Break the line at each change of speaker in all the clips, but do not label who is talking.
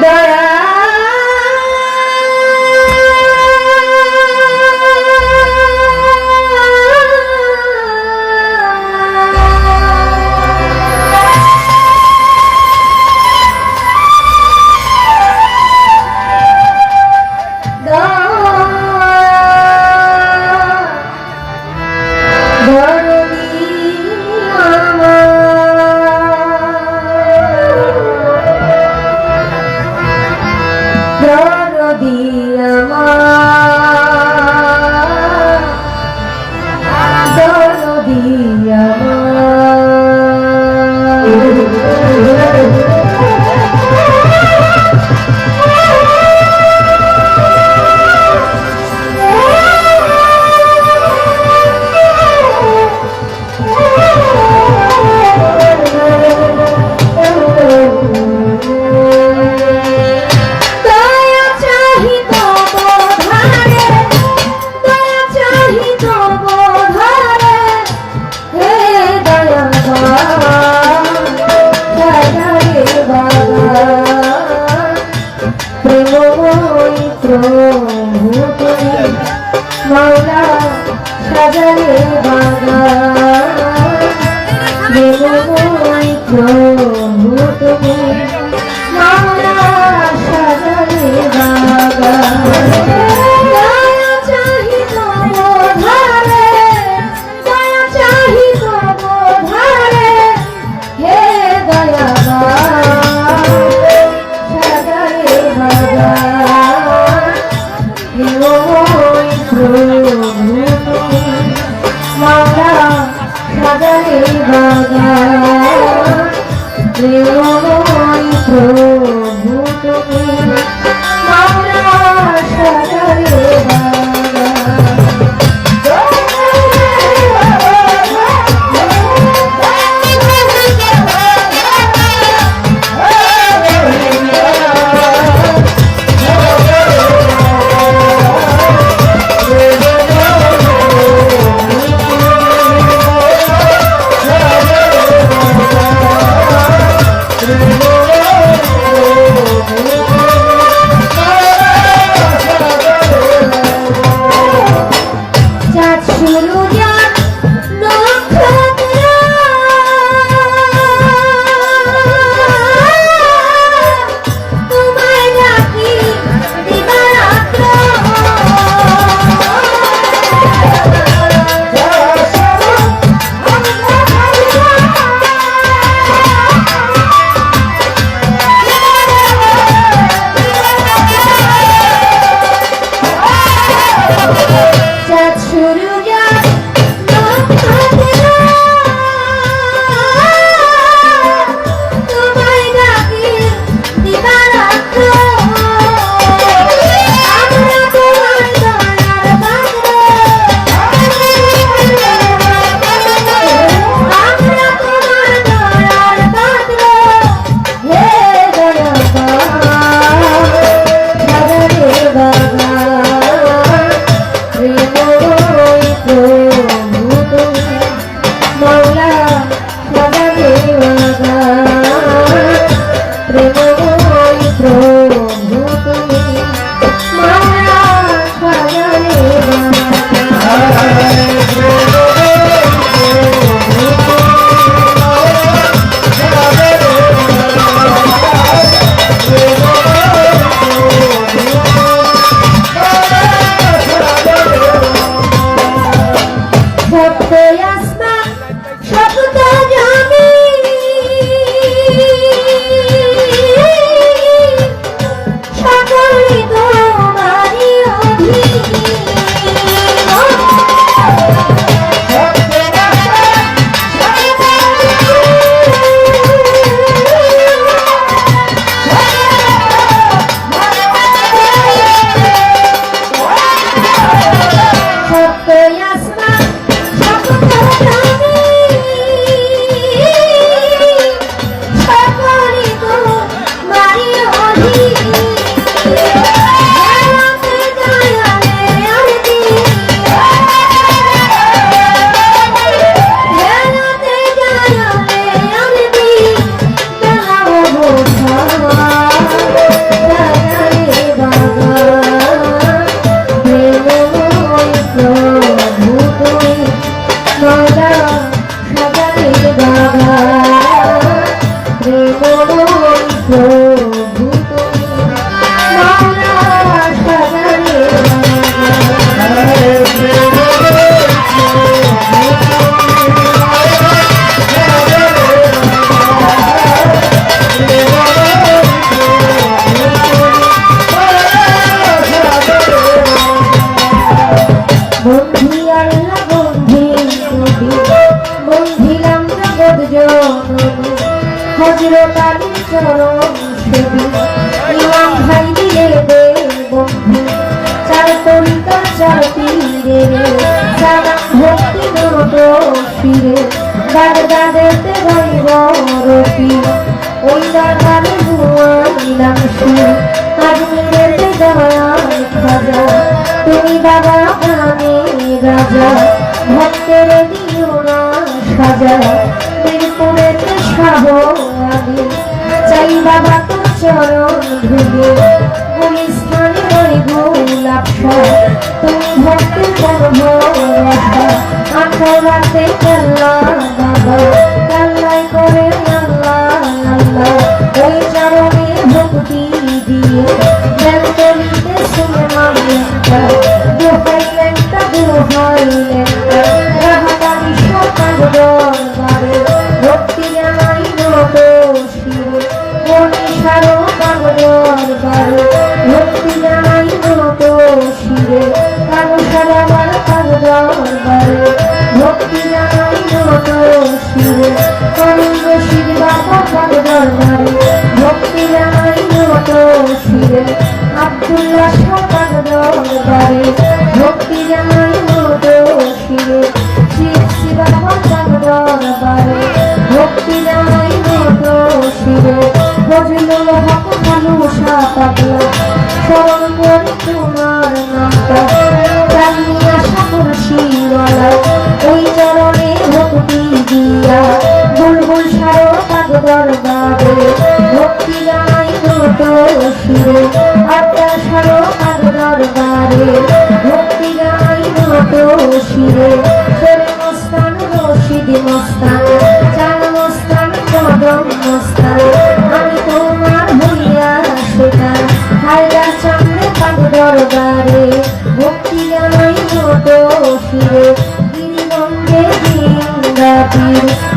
the প্রভু প্রভু। তুমি তোমার ফিরে দাদ দাদেতে গাইব রফি ওই দাদারে বুয়াইলাম সুর আজমিরেতে দয়াল খাজা। তুমি বাবা গানে রাজা, ভক্তের দিও না সাজা। মিরপুরেতে শাহ আলী চাই বাবা তোর চরণ ধুবে গুলিস্তানে ওই গোলাপ তুমি ভক্তি করব আখরাতে কাল্লা বাবা। কাল্লাই করে আল্লাহ আল্লাহ। ওই চরণে সারাবার কাগজর বারে ভক্তি নত শিরে করুণ শির বাবা কাগজর বারে ভক্তি নত শিরে আব্দুল্লাহ সকাল দরবারে ভক্তি জানাই নত শিরে শিব শিবাবা দরবারে ভক্তি জানাই নত শিরে হক মানুষা পাগলা স্মরণ করে দরবারে ভক্তি জানাই নত শিরে আত্মা সারো পাগ দরবারে ভক্তি জানাই নত শিরে শের মস্তান, রশিদ মস্তান চান মস্তান, কদম মস্তান, আমি তোমার হইয়া সেটা হায়দার চামড়ে পাগ দরবারে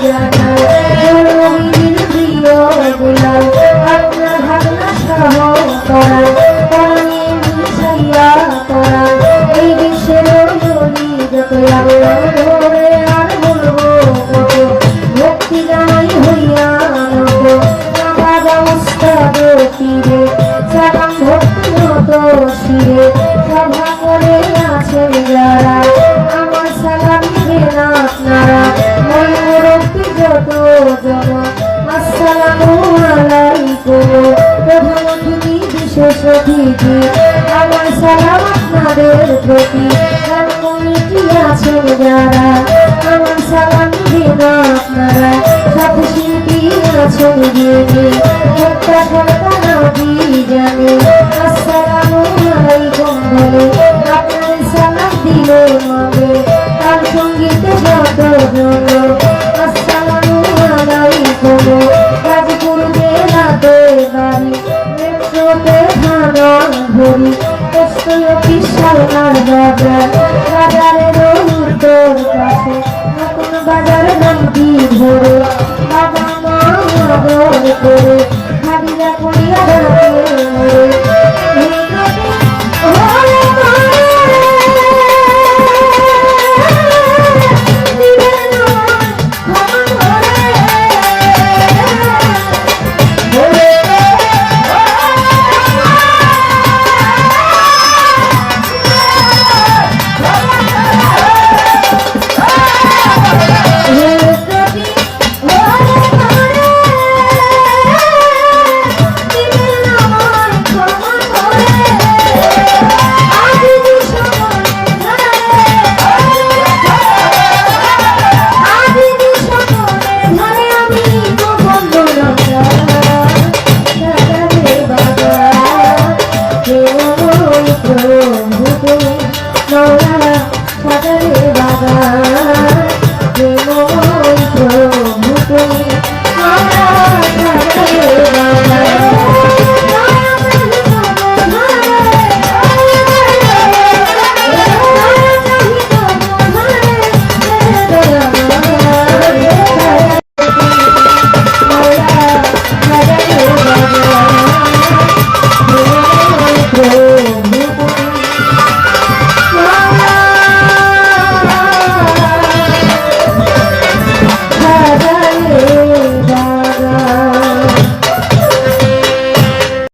You're সালাম আপনাদের প্রতি কমিটি আছেন যারা আমার সালাম দিবেন আপনারা সাথে শিল্পী আছেন যিনি একটা সন্তান জানে আসসালামু আলাইকুম বলে আপনার সালাম দিলে মনে তার সঙ্গীতে সালনার বাজার বাজারের উত্তর কাছে নতুন বাজার নামটি ধরে বাবা মা করে হাবিরা করিয়া ডাকে প্রভু তোরা সাদরে বাবা